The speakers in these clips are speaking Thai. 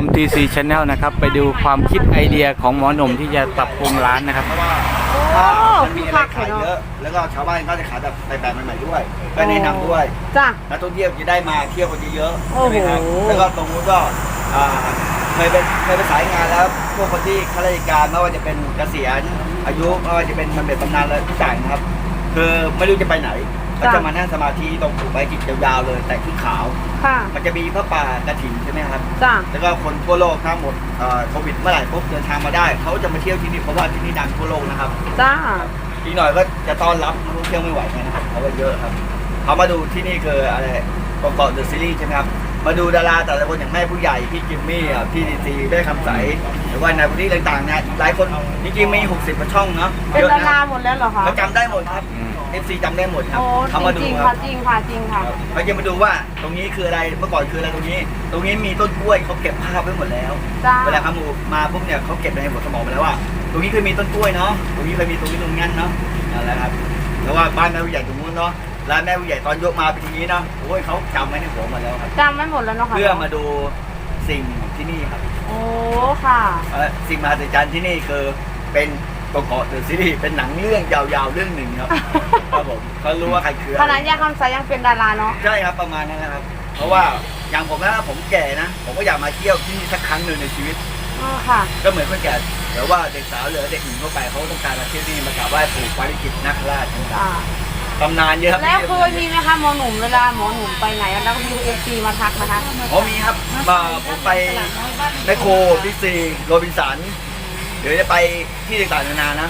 ผมทีซีชแนลนะครับ ไปดูความคิดไอเดียของหมอหนุ่มที่จะปรับปรุงร้านนะครับ เพราะว่าโอ้ถ้ามันมีคืออะไรคักขายเนอะเยอะ แล้วก็ชาวบ้านก็จะขายแบบแปลกๆใหม่ๆด้วยก็แนะนำด้วยจ้ะ นักท่องเที่ยวจะได้มาเที่ยวกันเยอะๆโอ้ใช่โหไหมครับแล้วก็ตรงนู้นก็อ่าเคยเป็นเคยไปสายงานแล้วพวกคนที่ข้าราชการไม่ว่าจะเป็นเกษียณอายุไม่ว่าจะเป็นบำเหน็จบำนาญอะไรทุกอย่างนะครับ คือไม่รู้จะไปไหน ก็จะมานั่งสมาธิตรงผูกใบจิตยาวๆเลย แต่งชุดขาว ค่ะ มันจะมีพระป่ากระถิ่นใช่ไหมครับ จ้ะ แล้วก็คนทั่วโลกทั้งหมดเอ่อโควิดเมื่อไหร่ปุ๊บเดินทางมาได้ เขาจะมาเที่ยวที่นี่เพราะว่าที่นี่ดังทั่วโลกนะครับ จ้า อีกหน่อยก็จะต้อนรับนักท่องเที่ยวไม่ไหวนะครับเพราะว่าเยอะครับเขามาดูที่นี่คืออะไรกองกองเดอะซีรีส์ใช่ไหมครับ มาดูดาราแต่ละคนอย่างแม่ผู้ใหญ่ พี่จิมมี่อะพี่ดีซีได้คำใส หรือว่านายคนที่ต่างๆนะหลายคนจริงๆมี 60กว่าช่องเนาะเป็นเยอะดานะราหมดแล้วเหรอคะ เขาจำได้หมดครับ อืม เอฟซีจำได้หมดครับโอ้เขามาจดูริงๆคค่ะรับจริงค่ะจริงค่ะเขาจะมาดูว่าตรงนี้คืออะไรเมื่อก่อนคืออะไรตรงนี้ ตรงนี้มีต้นกล้วยเขาเก็บภาพไว้หมดแล้ว จ้า เวลาเขามาปุ๊บเนี่ยเขาเก็บในหัวสมองไปแล้วว่า ตรงนี้เคยมีต้นกล้วยเนาะตรงนี้เคยมีตรงนี้ตรงนั้นเนาะนั่นแหละครับแล้วว่าบ้านแม่ผู้ใหญ่ตรงนู้นเนาะร้านแม่ผู้ใหญ่ตอนยกมาเป็นอย่างนี้เนาะโอ้ยเขาจำไว้ในหัวหมาแล้วครับ จำไม่หมดแล้วเนาะค่ะเพื่อมาดูสิ่งที่นี่ครับโอ้ค่ะ เอ่อสิ่งมหัศจรรย์ที่นี่คือเป็น กเกาะเดอะซีรีส์เป็นหนังเรื่องยาวๆเรื่องหนึ่งครับครับผมเขารู้ว่าใครคือขอะไรนาดยาคำสายยังเป็นดาราเนาะใช่ครับประมาณนั้นนะครับ เพราะว่าอย่างผมนะผมแก่นะผมก็อยากมาเที่ยวที่นี่สักครั้งหนึ่งในชีวิตอ๋อค่ะ ก็เหมือนคนแก่หรือว่าเด็กสาวหรือเด็กหญิงทั่วไปเขาต้องการมาเที่ยวนี่มากราบไหว้ปู่ปาริจิตนาคราชต่าอ่างๆตำนานเยอะครับแล้วเคยมีไหมคะหมอหนุ่มเวลาหมอหนุ่มไปไหนแล้วก็มีเอฟซีมาทักนะคะอ๋อมีครับมาผมไปแมคโครบิ๊กซีโรบินสันเดี๋ยวจะไปที่ต่างๆนานานะ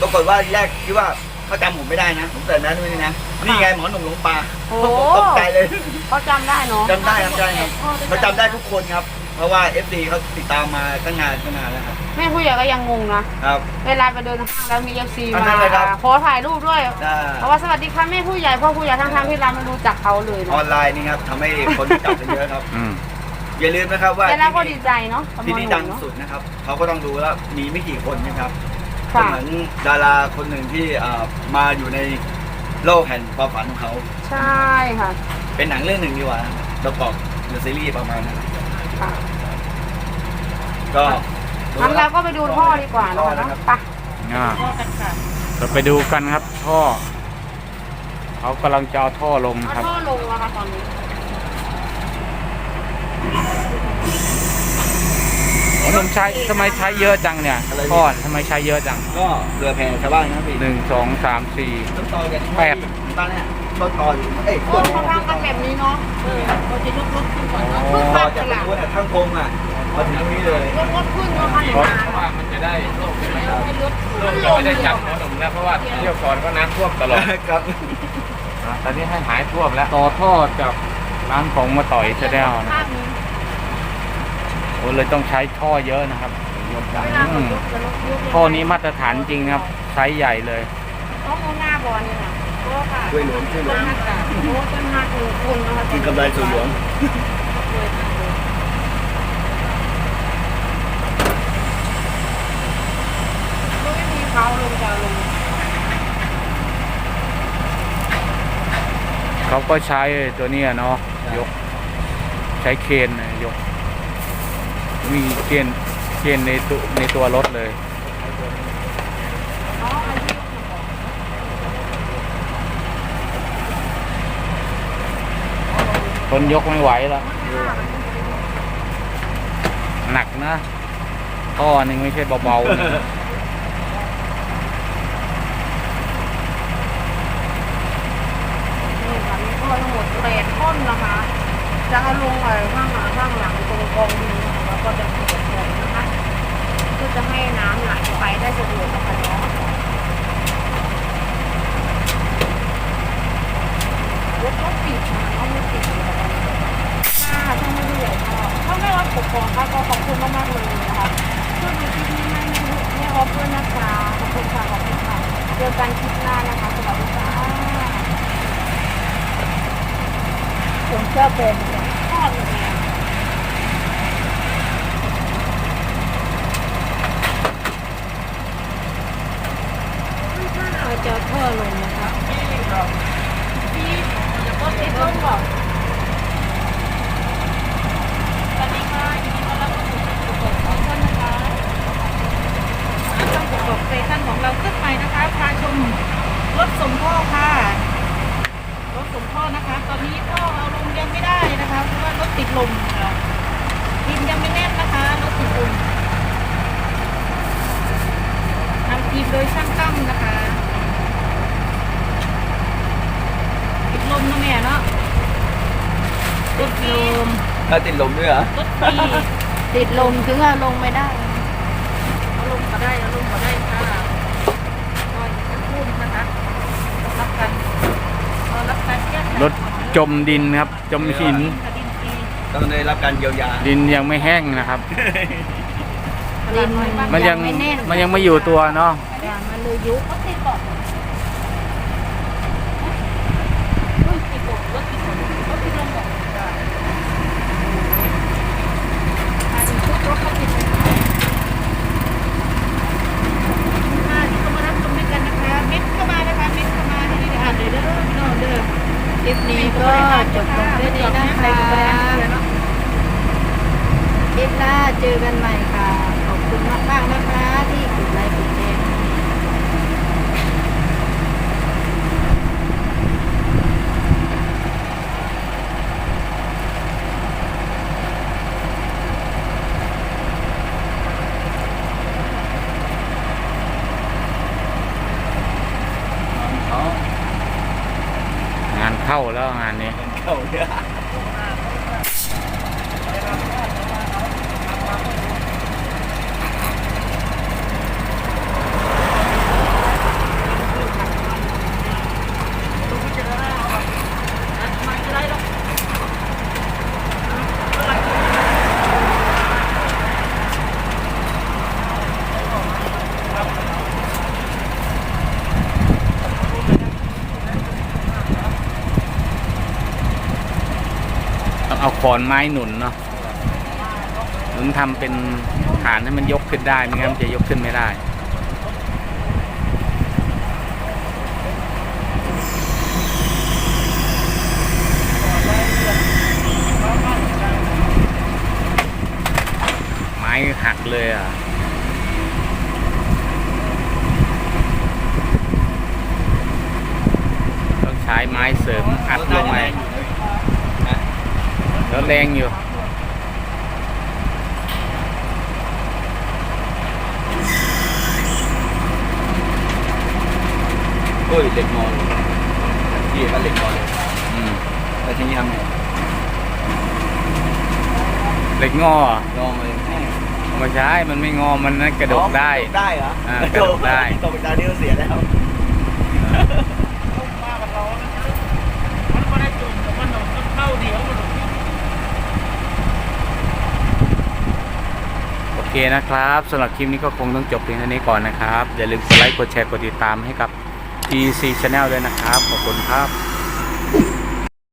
ปรากฏว่าทีแรกคิดว่าเขาจำผมไม่ได้นะผมเกิดนั้นนี่นะนี่ไงหมอหนุ่มหลงป่าโอ้ ผมตกใจเลยเขาจำได้เนาะจำได้ครับจำได้ครับเขาจำได้ทุกคนครับ เพราะว่า FD เขาติดตามมาตั้งนานตั้งนานแล้วครับแม่ผู้ใหญ่ก็ยังงงนะ ครับ เวลาไปเดินห้างแล้วมีเอฟซีอันมานั้นเลยครับ ขอถ่ายรูปด้วย ได้เพราะว่าสวัสดีค่ะแม่ผู้ใหญ่พ่อผู้ใหญ่ทั้งๆที่เราไม่รู้จักเขาเลยอนะอนไลน์นี่ครับทำให้คนรู้จักกันเยอะครับ อืม อย่าลืมนะครับว่าแต่เราก็ที่ดีนี่ใจเนาะกับหมที่อหนี่นุ่ดังมเนาะ สุดนะครับเขาก็ต้องดูแล้วมีไม่กี่คนนะครับก็ค่ะ เหมือนดาราคนหนึ่งที่เอ่อมาอยู่ในโลกแห่งความฝันของเขา ใช่ค่ะเป็นหนังเรื่องหนึ่งดีกว่าเราบอกเดอะซีรีส์ประมาณนั้นค่ะก็งั้นเราก็ไปดูท่อดีกว่าท่อเนาะนะครับไปอ่าท่อกันค่ะเราไปดูกันครับท่อ เขากำลังจะเอาท่อลงเอาครับ ท่อลงแล้วค่ะตอนนี้ หมอห นุ่มใช้ทำไมใช้เยอะจังเนี่ยท่อทำไมใช้เยอะจังก็เรือแพชาวบ้านนะครับพี่หนึ่งสองสามสี่ต้นตอกันแปดบ้านเนี่ยต้นตออยู่เอ้ยโอ้เขาทำกันแบบนี้เนาะเออเราจะยกรถขึ้นก่อนเนาะขึ้นตขัอบจากกันตรละงนู้นอะข้างโค้งอะมาถึงตรงนี้เลยยกรถขึ้นเนาะค่ะเพราะเห็นไหมว่ามันจะได้โลกใช่ไหมครับให้รถโลขึ้กนจะลงไม่ได้จับหมอหนุ่มนะเพราะว่าเที่ยวก่อนก็น้ำท่วมตลอดครับอะตอนนี้ให้หายท่วมแล้วต่อท่อจากร้านของมาต่อยเสด็จนะภาพนี้ โอ้เลยต้องใช้ท่อเยอะนะครับเวลาอืเขามยกจะรถยกท่อนี้มาตรฐานจริงครับไซส์ใหญ่เลยเขาเอาหน้าบอลนี่นะโอ้ค่ะช่วยหลวงช่วยหลวต้งนหักอะโอ้ต้นหักคือคุณนะคะกินกำไรส่วนหลวงก็ไม่มีเขาลงจะลงเขาก็ใช้ตัวเนี้ยเนาะยก ใช้เคนน่ะยก มีเคนเคนในตัวในตัวรถเลย คนยกไม่ไหวแล้วหนักนะท่อหนึ่งไม่ใช่เบาๆนะนี่ค่ะมีท่อทั้งหมดแปดท่อนนะคะ จะเอาลงไปข้างหลังข้างหลังตรงกองนนะคะ แล้วก็จะเปิดแผงนะคะเพื่อจะให้น้ำไหลไปได้สะดวกนะคะเนาะรถก็ปิดนะเขาไม่ปิดเลยนะคะค่ะถ้าไม่ได้ใหญ่ก็ถ้าไม่รับปกครองค่ะก็ขอบคุณมากๆเลยนะคะช่วยดูคลิปนี้ให้แม่แม่ออฟด้วยนะคะขอบคุณค่ะขอบคุณค่ะเจอกันคลิปหน้านะคะสวัสดีค่ะผมชอบเป็นชอบเลยอะเราจะท่อลงนะคะพี่ก็ติดลงก่อนสวัสดีค่ะยินดีต้อนรับ ขึ้นใหม่นะคะพาชมรถส่งพ่อค่ะรถส่งพ่อนะคะ ตอนนี้พ่อเอาลงยังไม่ได้นะคะเพราะว่ารถติดลมค่ะดินยังไม่แน่นนะคะรถติดลมนำทีมโดยช่างตั้มนะคะติดลมนะแม่เนาะรถลมถ้าติดลมด้วยเหรอรถฟรีติดลมถึงเอาลงไม่ได้เอาลงมาได้เอาลงมาได้ค่ะก็จะพูดนะคะ รับกันก็รับการแก้ไขรถจมดินครับ จมหินค่ะดินฟรีต้องได้รับการเยียวยา ดินยังไม่แห้งนะครับดินมันยังไม่แน่น มันยังไม่อยู่ตัวเนาะอย่ามันเลยยุบรถติดบอกอุ้ยติดบอกรถติดบอกรถติดลมบอกจ้ะอ่าอีกชุดรถเขาติดเลยค่ะที่เขามารับชมด้วยกันนะคะเม็ดเข้ามานะคะเม็ดเข้ามาให้ได้อ่านเลยเด้อพี่น้องเด้อ คลิปนี้ก็จบลงด้วยนี้นะคะ คลิปหน้า เจอกันใหม่ค่ะ ขอบคุณมากๆนะคะที่กดไลค์กดแชร์ให้อ๋องานเข้าแล้วงานนี้ เข้าเนี่ยต้อง ขอนไม้หนุนเนาะหนุนทำเป็นฐานให้มันยกขึ้นได้ไม่งั้นมันจะยกขึ้นไม่ได้ไม้หักเลยอะ ต้องใช้ไม้เสริมอัดลงไป แล้วแรงอยู่โอ้ยเหล็กงอเลยพี่ก็เหล็กงอเลยอืมแล้วทีนี้ทำไงเหล็กงอเหรองอมาเลยแม่ไม่ใช่มันไม่งอมันนั่นกระดกได้กระดกได้เหรออ่ากระดกได้ ตกดาวนี่ก็เสียแล้ว มากับเรานะมันไม่ได้จุ่มแต่มันหนอนเข้าเดียวมัน โอเค นะครับสำหรับคลิปนี้ก็คงต้องจบเพียงเท่านี้ก่อนนะครับ อย่าลืมกดไลค์กดแชร์กดติดตามให้กับ Tc Channel ด้วยนะครับ ขอบคุณครับ